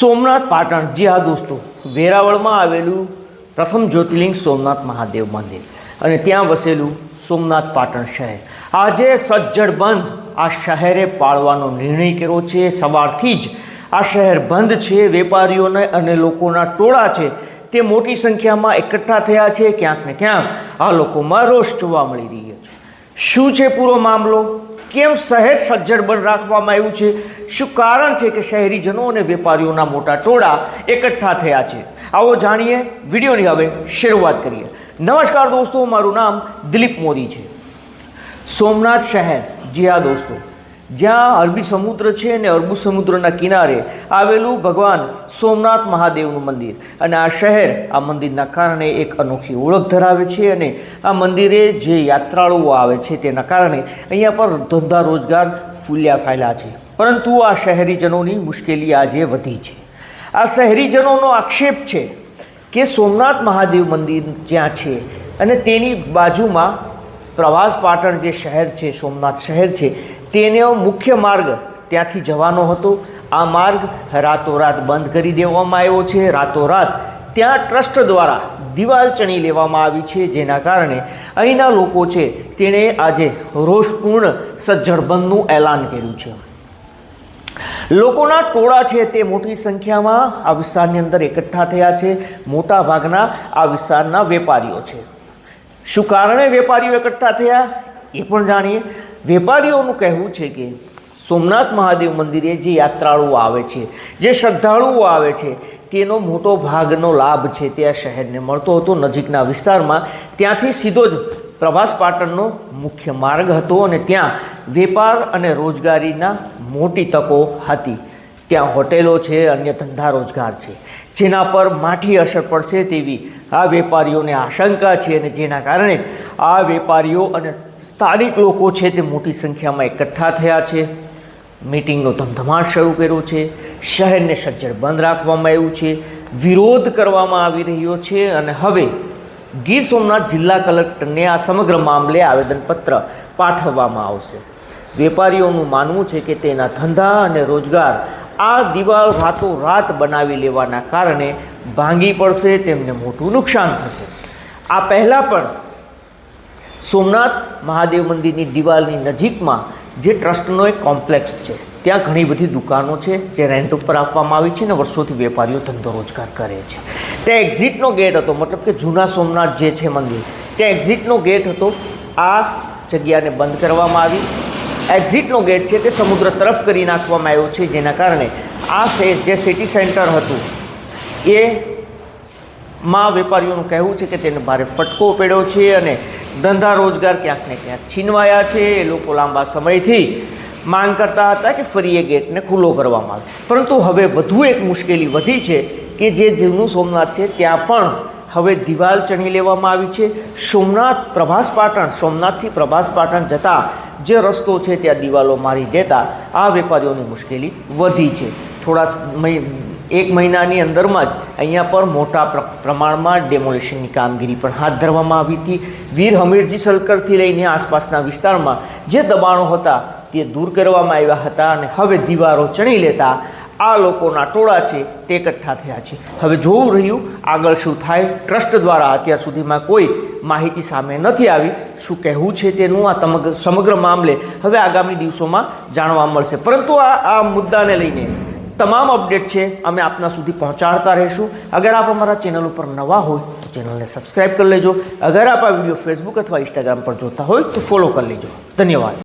સોમનાથ પાટણ, જી હા દોસ્તો, વેરાવળમાં આવેલું પ્રથમ જ્યોતિર્લિંગ સોમનાથ મહાદેવ મંદિર અને ત્યાં વસેલું સોમનાથ પાટણ શહેર. આજે સજ્જડ બંધ આ શહેરે પાળવાનો નિર્ણય કર્યો છે. સવારથી જ આ શહેર બંધ છે. વેપારીઓને અને લોકોના ટોળા છે તે મોટી સંખ્યામાં એકઠા થયા છે. ક્યાંક ને ક્યાંક આ લોકોમાં રોષ જોવા મળી રહ્યો છે. શું છે પૂરો મામલો? કેમ શહેર સજ્જડ બંધ રાખવામાં આવ્યું છે? શું કારણ છે કે શહેરીજનો અને વેપારીઓના મોટા ટોળા એકઠા થયા છે? આવો જાણીએ વિડીયોની હવે શરૂઆત કરીએ. નમસ્કાર દોસ્તો, મારું નામ દિલીપ મોદી છે. સોમનાથ શહેર. જી હા દોસ્તો. જ્યાં અરબી સમુદ્ર છે અને અરબી સમુદ્રના કિનારે આવેલું ભગવાન સોમનાથ મહાદેવનું મંદિર. અને આ શહેર આ મંદિરના કારણે એક અનોખી ઓળખ ધરાવે છે અને આ મંદિરે જે યાત્રાળુઓ આવે છે તેના કારણે અહીંયા પર ધંધા રોજગાર ફૂલ્યા ફાયલા છે. પરંતુ આ શહેરીજનોની મુશ્કેલી આજે વધી છે. આ શહેરીજનોનો આક્ષેપ છે કે સોમનાથ મહાદેવ મંદિર જ્યાં છે અને તેની બાજુમાં પ્રવાસ પાટણ જે શહેર છે, સોમનાથ શહેર છે તેનો મુખ્ય માર્ગ ત્યાંથી જવાનો હતો. આ માર્ગ રાતોરાત બંધ કરી દેવામાં આવ્યો છે. રાતોરાત ત્યાં ટ્રસ્ટ દ્વારા દિવાલ ચણી લેવામાં આવી છે. જેના કારણે અહીંના લોકો છે, તેણે આજે રોષપૂર્ણ સજ્જડ બંધનું એલાન કર્યું છે. લોકોના ટોળા છે તે મોટી સંખ્યામાં આ વિસ્તારની અંદર એકઠા થયા છે. મોટા ભાગના આ વિસ્તારના વેપારીઓ છે. શું કારણે વેપારીઓ એકઠા થયા? એ પણ જાણીએ. વેપારીઓનું કહેવું છે કે સોમનાથ મહાદેવ મંદિરે જે યાત્રાળુઓ આવે છે, જે શ્રદ્ધાળુઓ આવે છે, તેનો મોટો ભાગનો લાભ છે તે આ શહેરને મળતો હતો. નજીકના વિસ્તારમાં ત્યાંથી સીધો જ પ્રભાસ પાટણનો મુખ્ય માર્ગ હતો અને ત્યાં વેપાર અને રોજગારીના મોટી તકો હતી. ત્યાં હોટેલો છે, અન્ય ધંધા રોજગાર છે. જેના પર માઠી અસર પડશે તેવી આ વેપારીઓને આશંકા છે અને જેના કારણે આ વેપારીઓ અને સ્થાનિક લોકો છે તે મોટી સંખ્યામાં એકઠા થયા છે. મિટિંગનો ધમધમાટ શરૂ કર્યો છે. શહેરને સજ્જડ બંધ રાખવામાં આવ્યું છે. વિરોધ કરવામાં આવી રહ્યો છે અને હવે ગીર સોમનાથ જિલ્લા કલેક્ટરને આ સમગ્ર મામલે આવેદનપત્ર પાઠવવામાં આવશે. વેપારીઓનું માનવું છે કે તેના ધંધા અને રોજગાર આ દિવાલ રાતોરાત બનાવી લેવાના કારણે ભાંગી પડશે, તેમને મોટું નુકસાન થશે. આ પહેલાં પણ સોમનાથ મહાદેવ મંદિરની દિવાલની નજીકમાં જે ટ્રસ્ટનો એક કોમ્પ્લેક્સ છે, ત્યાં ઘણી બધી દુકાનો છે જે રેન્ટ ઉપર આપવામાં આવી છે અને વર્ષોથી વેપારીઓ ધંધો રોજગાર કરે છે. ત્યાં એક્ઝિટનો ગેટ હતો, મતલબ કે જૂના સોમનાથ જે છે મંદિર, ત્યાં એક્ઝિટનો ગેટ હતો. આ જગ્યાને બંધ કરવામાં આવી. એક્ઝિટનો ગેટ છે તે સમુદ્ર તરફ કરી નાખવામાં આવ્યો છે, જેના કારણે આ સે- જે સિટી સેન્ટર હતું, એ માં વેપારીઓનું કહેવું છે કે તેને ભારે ફટકો પડ્યો છે અને ધંધા રોજગાર ક્યાંક ને ક્યાંક છીનવાયા છે. એ લોકો લાંબા સમયથી માંગ કરતા હતા કે ફરી એ ગેટને ખુલ્લો કરવામાં આવે. પરંતુ હવે વધુ એક મુશ્કેલી વધી છે કે જે જૂનું સોમનાથ છે, ત્યાં પણ હવે દિવાલ ચણી લેવામાં આવી છે. સોમનાથ પ્રભાસ પાટણ, સોમનાથથી પ્રભાસ પાટણ જતા જે રસ્તો છે, ત્યાં દિવાલો મારી દેતા આ વેપારીઓની મુશ્કેલી વધી છે. થોડા એક મહિનાની અંદરમાં જ અહીંયા પર મોટા પ્ર- પ્રમાણમાં ડેમોલિશનની કામગીરી પણ હાથ ધરવામાં આવી હતી. વીર હમીરજી સર્કલથી લઈને આસપાસના વિસ્તારમાં જે દબાણો હતા તે દૂર કરવામાં આવ્યા હતા અને હવે દીવારો ચણી લેતા આ લોકોના ટોળા છે તે એકઠા થયા છે. હવે જોવું રહ્યું આગળ શું થાય. ટ્રસ્ટ દ્વારા અત્યાર સુધીમાં કોઈ માહિતી સામે નથી આવી. શું કહેવું છે તેનું આ સમગ્ર મામલે હવે આગામી દિવસોમાં જાણવા મળશે. પરંતુ આ આ મુદ્દાને લઈને તમામ અપડેટ છે અમે આપના સુધી પહોંચાડતા રહીશું. અગર આપ અમારા ચેનલ ઉપર નવા હોય તો ચેનલને સબસ્ક્રાઈબ કરી લેજો. અગર આપ આ વીડિયો ફેસબુક અથવા ઇન્સ્ટાગ્રામ પર જોતા હોય તો ફોલો કરી લેજો. ધન્યવાદ.